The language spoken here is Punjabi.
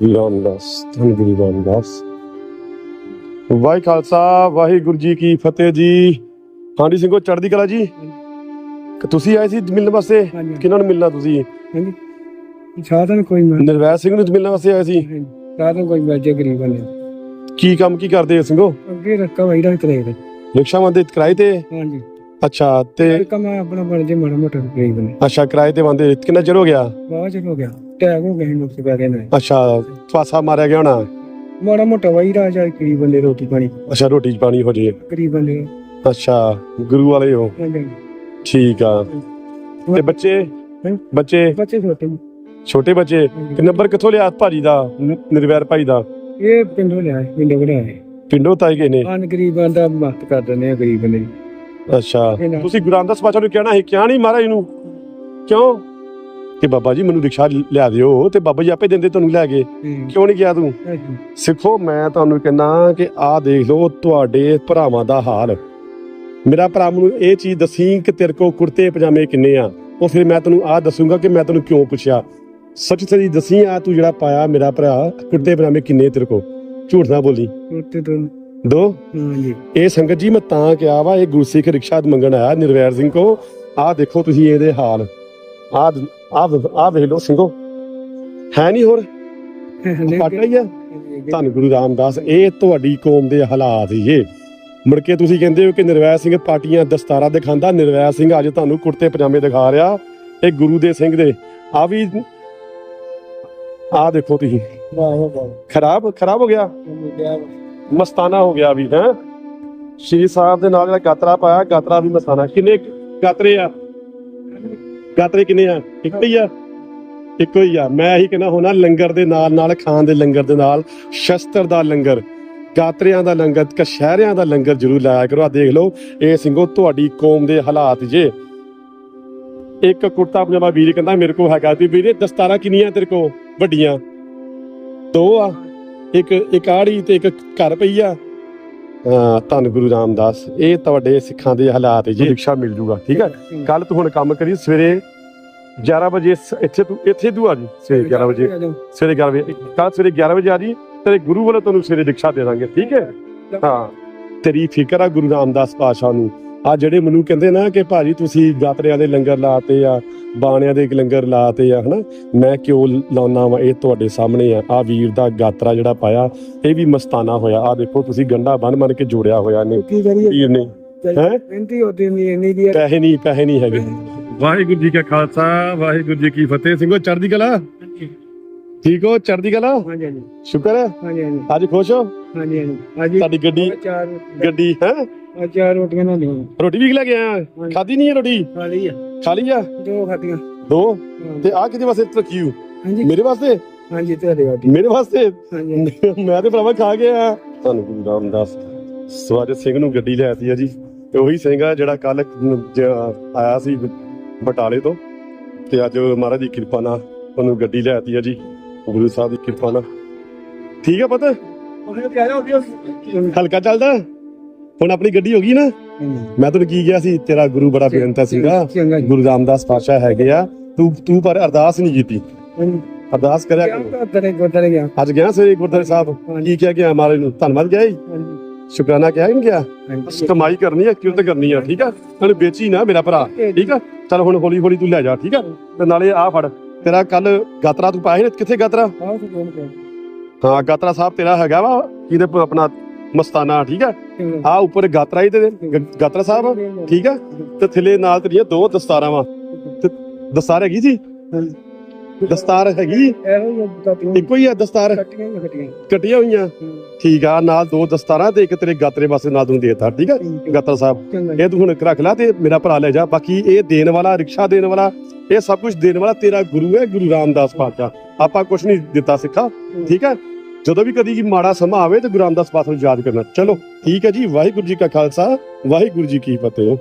ਰਾਮਦਾਸ ਧੰਨ ਗੁਰੂ ਰਾਮਦਾਸ। ਵਾਹਿ ਖਾਲਸਾ ਵਾਹਿਗੁਰੂ ਜੀ ਕੀ ਫਤਿਹ ਜੀ। ਹਾਂਜੀ ਸਿੰਘੋ ਚੜ੍ਹਦੀ ਕਲਾ ਜੀ? ਕਿ ਤੁਸੀਂ ਆਏ ਸੀ ਮਿਲਣ ਵਾਸਤੇ? ਹਾਂਜੀ। ਕਿਹਨਾਂ ਨੂੰ ਮਿਲਣਾ ਤੁਸੀਂ? ਹਾਂਜੀ। ਸਾਧਨ ਕੋਈ ਮੈਂ ਨਿਰਵੈਰ ਸਿੰਘ ਨੂੰ ਮਿਲਣ ਵਾਸਤੇ ਆਏ ਸੀ? ਸਾਧਨ ਕੋਈ ਮੈਂ ਜੇ ਗਰੀਬ ਨੇ ਕੀ ਕੰਮ ਕੀ ਕਰਦੇ ਹੋ ਸਿੰਘੋ? ਅੱਗੇ ਰੱਖਾ ਵਈ ਦਾ ਕਰੇ ਤੇ ਰਿਕਸ਼ਾ ਦੇ ਕਿਰਾਏ ਤੇ? ਹਾਂਜੀ। ਅੱਛਾ ਤੇ ਤੇ ਕਮਾ ਆਪਣਾ ਬਣ ਜੇ ਮਾੜਾ ਮੋਟਾ ਗਰੀਬ ਨੇ ਅੱਛਾ ਕਿਰਾਏ ਤੇ ਬੰਦੇ ਕਿੰਨਾ ਚਿਰ ਹੋ ਗਿਆ? ਬਾਅਦ ਚ ਹੋ ਗਿਆ। ਟੈਗ ਹੋ ਗਏ ਨੁਕਸ ਪੈ ਗਏ ਨੇ ਅੱਛਾ ਫਾਸਾ ਮਾਰਿਆ ਗਿਆ ਹੋਣਾ? ਮਾੜਾ ਮੋਟਾ ਵਈ ਦਾ ਜਾਂ ਗਰੀਬ ਬੰਦੇ ਰੋਟੀ ਪਾਣੀ। ਅੱਛਾ ਰੋਟੀ 'ਚ ਪਾਣੀ ਹੋ ਜੇ। ਬੰਦੇ। ਅੱਛਾ ਗੁਰੂ ਵਾਲੇ ਹੋ। ਹਾਂਜੀ। ਠੀਕ ਆ। ਤੇ ਬੱਚੇ? ਹੈਂ? ਬੱਚੇ? ਬੱਚੇ ਛੋਟੇ ਨੇ। ਛੋਟੇ ਬੱਚੇ? ਤੇ ਨੰਬਰ ਕਿੱਥੋਂ ਲਿਆ ਭਾਜੀ ਦਾ? ਨ- ਨਿਰਵੈਰ ਭਾਈ ਦਾ? ਇਹ ਪਿੰਡੋਂ ਲਿਆ ਪਿੰਡੋਂ ਲਿਆ ਪਿੰਡੋਂ ਤਾਈ ਗਏ ਨੇ। ਆਨ ਗਰੀਬਾਂ ਦਾ ਮਦਦ ਕਰ ਦਿੰਦੇ ਆ ਗਰੀਬ ਦੀ। ਅੱਛਾ। ਇਹਨਾਂ- ਤੁਸੀਂ ਗੁਰੂ ਰਾਮਦਾਸ ਪਾਤਸ਼ਾਹ ਨੂੰ ਕਹਿਣਾ ਸੀ ਕਿਹਾ ਨਹੀਂ ਮਹਾਰਾਜ ਨੂੰ? ਕਿਉਂ? ਕਿ ਬਾਬਾ ਜੀ ਮੈਨੂੰ ਰਿਕਸ਼ਾ ਲਿਆ ਦਿਓ ਤੇ ਬਾਬਾ ਜੀ ਆਪੇ ਦਿੰਦੇ ਤੁਹਾਨੂੰ ਲੈ ਕੇ। ਕਿਉਂ ਨਹੀਂ ਗਿਆ ਤੂੰ। ਸਿੱਖੋ ਮੈਂ ਤੁਹਾਨੂੰ ਕਹਿੰਦਾ ਕਿ ਆਹ ਦੇਖ ਲਓ ਤੁਹਾਡੇ ਭਰਾਵਾਂ ਦਾ ਹਾਲ। ਮੇਰਾ ਭਰਾ ਮੈਨੂੰ ਇਹ ਚੀਜ਼ ਦੱਸੀ ਕਿ ਤੇਰੇ ਕੋ ਕੁੜਤੇ ਪਜਾਮੇ ਕਿੰਨੇ ਆ? ਉਹ ਫਿਰ ਮੈਂ ਤੈਨੂੰ ਆਹ ਦੱਸੂਗਾ ਕਿ ਮੈਂ ਤੈਨੂੰ ਕਿਉਂ ਪੁੱਛਿਆ। ਸੱਚ ਸੱਚੀ ਦੱਸੀ ਆ ਤੂੰ ਜਿਹੜਾ ਪਾਇਆ ਮੇਰਾ ਭਰਾ ਕੁੜਤੇ ਪਜਾਮੇ ਕਿੰਨੇ ਤੇਰੇ ਕੋ ਝੂਠ ਨਾ ਬੋਲੀ। ਉੱਤੇ ਤੋਂ ਦੋ? ਹਾਂਜੀ ਇਹ ਸੰਗਤ ਜੀ ਮੈਂ ਤਾਂ ਕਿਹਾ ਵਾ ਇਹ ਗੁਰਸਿੱਖ ਰਿਕਸ਼ਾ ਮੰਗਣ ਆਇਆ ਨਿਰਵੈਰ ਸਿੰਘ ਕੋ। ਆਹ ਦੇਖੋ ਤੁਸੀਂ ਇਹਦੇ ਹਾਲ। ਆਹ ਆਹ ਆਹ ਵੇਖ ਲਓ ਸਿੰਘੋ। ਹੈ ਨਹੀਂ ਹੋਰ ਪਾਟਾ ਹੀ? ਆ ਧੰਨ ਗੁਰੂ ਰਾਮਦਾਸ ਇਹ ਤੁਹਾਡੀ ਕੌਮ ਦੇ ਹਾਲਾਤ ਹੀ ਇਹ। ਮੁੜ ਕੇ ਤੁਸੀਂ ਕਹਿੰਦੇ ਹੋ ਕਿ ਨਿਰਵੈਰ ਸਿੰਘ ਪਾਟੀਆਂ ਦਸਤਾਰਾ ਦਿਖਾਉਂਦਾ ਨਿਰਵੈਰ ਸਿੰਘ ਅੱਜ ਤੁਹਾਨੂੰ ਕੁੜਤੇ ਪਜਾਮੇ ਦਿਖਾ ਰਿਹਾ। ਇਹ ਗੁਰੂ ਦੇ ਸਿੰਘ ਦੇ। ਆ ਵੀ ਆ ਦੇਖੋ ਤੁਸੀਂ। ਖਰਾਬ ਖਰਾਬ ਹੋ ਗਿਆ? ਮਸਤਾਨਾ ਹੋ ਗਿਆ ਵੀ ਹੈ? ਸ਼੍ਰੀ ਸਾਹਿਬ ਦੇ ਨਾਲ ਜਿਹੜਾ ਗਾਤਰਾ ਪਾਇਆ ਗਾਤਰਾ ਵੀ ਮਸਤਾਨਾ। ਕਿੰਨੇ ਗਾਤਰੇ ਆ? ਗਾਤਰੇ ਕਿੰਨੇ ਆ? ਇੱਕੋ ਹੀ ਆ? ਇੱਕੋ ਹੀ ਆ। ਮੈਂ ਇਹੀ ਕਹਿੰਦਾ ਹੋਣਾ ਲੰਗਰ ਦੇ ਨਾਲ ਨਾਲ ਖਾਣ ਦੇ ਲੰਗਰ ਦੇ ਨਾਲ ਸ਼ਸਤਰ ਦਾ ਲੰਗਰ ਗਾਤਰਿਆਂ ਦਾ ਲੰਗਰ ਕਸ਼ਹਿਰਿਆਂ ਦਾ ਲੰਗਰ ਜ਼ਰੂਰ ਲਾਇਆ ਕਰੋ। ਆ ਦੇਖ ਲਓ ਇਹ ਸਿੰਘੋ ਤੁਹਾਡੀ ਕੌਮ ਦੇ ਹਾਲਾਤ ਜੇ। ਇੱਕ ਕੁੜਤਾ ਪਜਾਮਾ ਵੀਰ ਕਹਿੰਦਾ ਮੇਰੇ ਕੋਲ ਹੈਗਾ ਤੇ ਵੀਰੇ ਦਸਤਾਰਾਂ ਕਿੰਨੀਆਂ ਤੇਰੇ ਕੋਲ? ਵੱਡੀਆਂ। ਦੋ ਆ। ਇੱਕ ਇੱਕ ਆੜੀ ਤੇ ਇੱਕ ਘਰ ਪਈ ਆ। ਹਾਂ ਧੰਨ ਗੁਰੂ ਰਾਮਦਾਸ ਇਹ ਤੁਹਾਡੇ ਸਿੱਖਾਂ ਦੇ ਹਾਲਾਤ ਜੀ। ਰਿਕਸ਼ਾ ਮਿਲ ਜੂਗਾ ਠੀਕ ਹੈ। ਕੱਲ ਤੂੰ ਹੁਣ ਕੰਮ ਕਰੀ ਸਵੇਰੇ 11 ਵਜੇ ਸ- ਇੱਥੇ ਤੂੰ ਇੱਥੇ ਤੂੰ ਆ ਜੀ ਸਵੇਰੇ 11 ਵਜੇ। ਸਵੇਰੇ 11 ਵਜੇ ਕੱਲ ਸਵੇਰੇ 11 ਵਜੇ ਆ ਜੀ ਤੇਰੇ ਗੁਰੂ ਵੱਲੋਂ ਤੈਨੂੰ ਸਵੇਰੇ ਰਿਕਸ਼ਾ ਦੇ ਦਾਂਗੇ ਠੀਕ ਹੈ? ਹਾਂ। ਤੇਰੀ ਫਿਕਰ ਆ ਗੁਰੂ ਰਾਮਦਾਸ ਪਾਸ਼ਾ ਨੂੰ। ਆ ਜਿਹੜੇ ਮੈਨੂੰ ਕਹਿੰਦੇ ਨਾ ਕਿ ਭਾਜੀ ਤੁਸੀਂ ਗਾਤਰਿਆਂ ਦੇ ਲੰਗਰ ਲਾਤੇ ਆ ਬਾਣਿਆਂ ਦੇ ਲੰਗਰ ਲਾਤੇ ਆ ਹਨਾ? ਮੈਂ ਕਿਉਂ ਲਾਉਣਾ ਵਾ? ਇਹ ਤੁਹਾਡੇ ਸਾਹਮਣੇ ਆ। ਆ ਵੀਰ ਦਾ ਗਾਤਰਾ ਜਿਹੜਾ ਪਾਇਆ ਇਹ ਵੀ ਮਸਤਾਨਾ ਹੋਇਆ। ਆ ਦੇਖੋ ਤੁਸੀਂ ਗੰਡਾ ਬੰਨ ਬੰਨ ਕੇ ਜੋੜਿਆ ਹੋਇਆ ਨੇ ਕੀ ਕਰੀਏ? ਵੀਰ ਨੇ। ਹੈਂ? ਮਿਹਨਤੀ ਹੋਤੇ ਨਹੀਂ ਇੰਨੀ ਦੀ ਪੈਸੇ ਨਹੀਂ ਪੈਸੇ ਨਹੀਂ ਹੈਗੇ। ਵਾਹਿਗੁਰੂ ਜੀ ਕਾ ਖਾਲਸਾ ਵਾਹਿਗੁਰੂ ਜੀ ਕੀ ਫਤਿਹ। ਸਿੰਘੋ ਚੜ੍ਹਦੀ ਕਲਾ? ਠੀਕ ਹੋ? ਚੜ੍ਹਦੀ ਕਲਾ? ਹਾਂਜੀ ਹਾਂਜੀ। ਸ਼ੁਕਰ ਹੈ? ਹਾਂਜੀ ਹਾਂਜੀ। ਅੱਜ ਖੁਸ਼ ਹੋ? ਹਾਂਜੀ ਹਾਂਜੀ। ਹਾਂਜੀ ਤੁਹਾਡੀ ਗੱਡੀ ਚਾਰ ਗੱਡੀ ਹੈ? ਚਾਰ ਰੋਟੀਆਂ ਨਾ ਦਿਓ ਰੋਟੀ ਵੀ ਲੈ ਕੇ ਆਇਆ? ਖਾਦੀ ਨਹੀਂ ਹੈ ਰੋਟੀ? ਖਾ ਲਈ ਆ। ਖਾ ਲਈ ਆ? ਦੋ ਤੇ ਆ ਕਿਹਦੇ ਵਾਸਤੇ ਰੱਖੀ ਹੋ ਹਾਂਜੀ। ਮੇਰੇ ਵਾਸਤੇ? ਹਾਂਜੀ ਤੁਹਾਡੇ ਵਾਟੀ ਮੇਰੇ ਵਾਸਤੇ? ਹਾਂਜੀ ਮੈਂ ਤੇ ਭਰਾਵਾ ਖਾ ਗਿਆ ਤੁਹਾਨੂੰ ਗੁਰੂ ਰਾਮਦਾਸ ਸਵਾਜਤ ਸਿੰਘ ਨੂੰ ਗੱਡੀ ਲੈ ਆਤੀ ਆ ਜੀ। ਤੇ ਉਹੀ ਸਿੰਘ ਆ ਜਿਹੜਾ ਕੱਲ ਆਇਆ ਸੀ ਬਟਾਲੇ ਤੋਂ। ਤੇ ਅੱਜ ਮਹਾਰਾਜ ਦੀ ਕਿਰਪਾ ਨਾਲ ਉਹਨੂੰ ਗੱਡੀ ਲੈ ਆਤੀ ਆ ਜੀ। ਗੁਰੂ ਸਾਹਿਬ ਦੀ ਕਿਰਪਾ ਨਾਲ। ਠੀਕ ਆ ਪੁੱਤ? ਹਲਕਾ ਚੱਲਦਾ? ਹੁਣ ਆਪਣੀ ਗੱਡੀ ਹੋ ਗਈ ਨਾ? ਮੈਂ ਤੈਨੂੰ ਕੀ ਕਿਹਾ ਸੀ? ਤੇਰਾ ਗੁਰੂ ਬੜਾ ਬੇਨਤਾ ਸੀਗਾ। ਗੁਰੂ ਰਾਮਦਾਸ ਪਾਤਸ਼ਾਹ ਹੈਗੇ ਆ। ਤੂੰ ਤੂੰ ਪਰ ਅਰਦਾਸ ਨਹੀਂ ਕੀਤੀ। ਅਰਦਾਸ ਕਰਿਆ ਗਿਆ ਕਰੋ। ਗਿਆ। ਅੱਜ ਗਿਆ ਸਵੇਰੇ ਗੁਰਦੁਆਰੇ ਸਾਹਿਬ। ਕੀ ਕਿਹਾ ਗਿਆ ਮਹਾਰਾਜ ਨੂੰ? ਧੰਨਵਾਦ ਗਿਆ ਜੀ। ਸ਼ੁਕਰਾਨਾ ਕਿਹਾ ਹੀ ਨਹੀਂ ਗਿਆ? ਹਾਂਜੀ। ਕਮਾਈ ਕਰਨੀ ਹੈ ਕਿਉਂ ਤੇ ਕਰਨੀ ਆ ਠੀਕ ਆ? ਹੁਣ ਵੇਚੀ ਨਾ ਮੇਰਾ ਭਰਾ ਠੀਕ ਆ? ਚਲ ਹੁਣ ਹੌਲੀ ਹੌਲੀ ਤੂੰ ਲੈ ਜਾ ਠੀਕ ਆ? ਤੇ ਨਾਲੇ ਆ ਫੜ ਤੇਰਾ ਕੱਲ ਗਾਤਰਾ ਤੂੰ ਪਾਇਆ ਸੀ ਕਿੱਥੇ ਗਾਤਰਾ? ਹਾਂ ਗਾਤਰਾ ਸਾਹਿਬ ਤੇਰਾ ਹੈਗਾ ਵਾ ਕਿਹਦੇ ਪ- ਆਪਣਾ ਮਸਤਾਨਾ ਠੀਕ ਆ? ਆ ਉੱਪਰ ਗਾਤਰਾ ਹੀ ਤੇ ਗਾਤਰਾ ਸਾਹਿਬ ਠੀਕ ਆ? ਤੇ ਥੱਲੇ ਨਾਲ ਤੇਰੀਆਂ ਦੋ ਦਸਤਾਰਾਂ ਵਾ। ਤੇ ਦਸਤਾਰ ਹੈਗੀ ਸੀ? ਦਸਤਾਰ ਹੈਗੀ? ਇਹੋ ਹੀ ਤਾਤੀਆਂ ਇੱਕੋ ਹੀ ਆ ਦਸਤਾਰ? ਕੱਟੀਆਂ ਹੋਈਆਂ? ਠੀਕ ਆ ਨਾਲ ਦੋ ਦਸਤਾਰਾਂ ਤੇ ਇੱਕ ਤੇਰੇ ਗਾਤਰੇ ਵਾਸਤੇ ਨਾਲ ਤੈਨੂੰ ਦੇਤਾ ਠੀਕ ਆ? ਗਾਤਰਾ ਸਾਹਿਬ ਇਹ ਤੂੰ ਹੁਣ ਰੱਖ ਲੈ ਤੇ ਮੇਰਾ ਭਰਾ ਲੈ ਜਾ। ਬਾਕੀ ਇਹ ਦੇਣ ਵਾਲਾ ਰਿਕਸ਼ਾ ਦੇਣ ਵਾਲਾ ਇਹ ਸਭ ਕੁਝ ਦੇਣ ਵਾਲਾ ਤੇਰਾ ਗੁਰੂ ਹੈ ਗੁਰੂ ਰਾਮਦਾਸ ਪਾਤਸ਼ਾਹ। ਆਪਾਂ ਕੁਝ ਨਹੀਂ ਦਿੱਤਾ ਸਿੱਖਾ ਠੀਕ ਹੈ ਜਦੋਂ ਵੀ ਕਦੀ ਮਾੜਾ ਸਮਾਂ ਆਵੇ ਤੇ ਗੁਰੂ ਰਾਮਦਾਸ ਪਾਤਸ਼ਾਹ ਨੂੰ ਯਾਦ ਕਰਨਾ। ਚਲੋ ਠੀਕ ਹੈ ਜੀ ਵਾਹਿਗੁਰੂ ਜੀ ਕਾ ਖਾਲਸਾ ਵਾਹਿਗੁਰੂ ਜੀ ਕੀ ਫਤਿਹ।